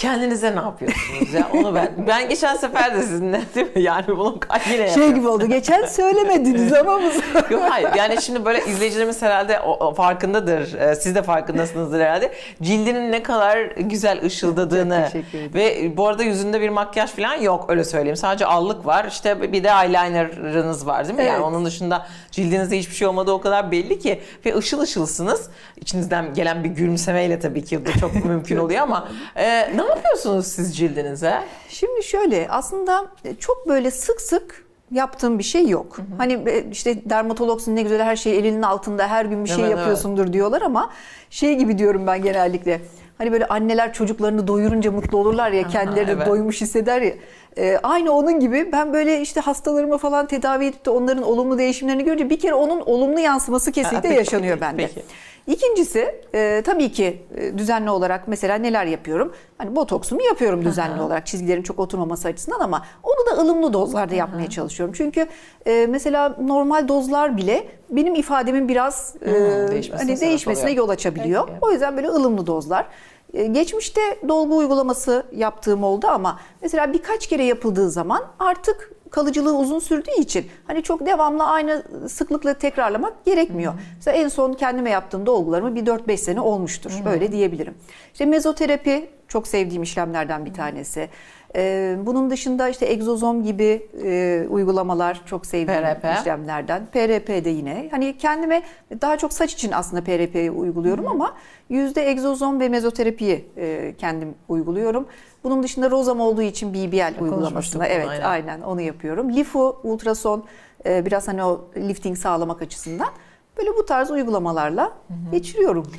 Kendinize ne yapıyorsunuz ya? Onu ben ben geçen sefer de sizinle değil mi? Yani bunu yine Şey gibi oldu. Geçen söylemediniz ama bu Yok hayır yani şimdi böyle izleyicilerimiz herhalde o, o farkındadır. Ee, Siz de farkındasınızdır herhalde. Cildinin ne kadar güzel ışıldadığını ve bu arada yüzünde bir makyaj falan yok öyle söyleyeyim. Sadece allık var. İşte bir de eyelinerınız var değil mi? Yani Evet. onun dışında cildinizde hiçbir şey olmadığı o kadar belli ki ve ışıl ışılsınız. İçinizden gelen bir gülümsemeyle tabii ki bu çok mümkün oluyor ama e, ne yapıyorsunuz siz cildinize? Şimdi şöyle aslında çok böyle sık sık yaptığım bir şey yok. Hani e, işte dermatologsun ne güzel her şey elinin altında her gün bir şey Evet, evet. yapıyorsundur diyorlar ama şey gibi diyorum ben genellikle. Hani böyle anneler çocuklarını doyurunca mutlu olurlar ya kendileri evet. doymuş hisseder ya. E, aynı onun gibi ben böyle işte hastalarımı falan tedavi edip de onların olumlu değişimlerini görünce bir kere onun olumlu yansıması kesinlikle peki, yaşanıyor peki, bende. peki. İkincisi e, tabii ki e, düzenli olarak mesela neler yapıyorum? Hani botoksumu yapıyorum düzenli olarak çizgilerin çok oturmaması açısından ama da ılımlı dozlarda yapmaya çalışıyorum. Çünkü e, mesela normal dozlar bile benim ifademin biraz e, değişmesine hani değişmesine yol açabiliyor. Peki. O yüzden böyle ılımlı dozlar. E, Geçmişte dolgu uygulaması yaptığım oldu ama mesela birkaç kere yapıldığı zaman artık kalıcılığı uzun sürdüğü için hani çok devamlı aynı sıklıkla tekrarlamak gerekmiyor. Mesela en son kendime yaptığım dolgularımı bir 4-5 sene olmuştur. Öyle diyebilirim. İşte mezoterapi çok sevdiğim işlemlerden bir tanesi. E, bunun dışında işte egzozom gibi e, uygulamalar çok sevdiğim PRP. işlemlerden. PRP de yine. Hani kendime daha çok saç için aslında PRP'yi uyguluyorum ama yüzde egzozom ve mezoterapiyi e, kendim uyguluyorum. Bunun dışında rozam olduğu için BBL uygulamasına evet aynen. aynen. onu yapıyorum. Lifu, ultrason e, biraz hani o lifting sağlamak açısından böyle bu tarz uygulamalarla geçiriyorum.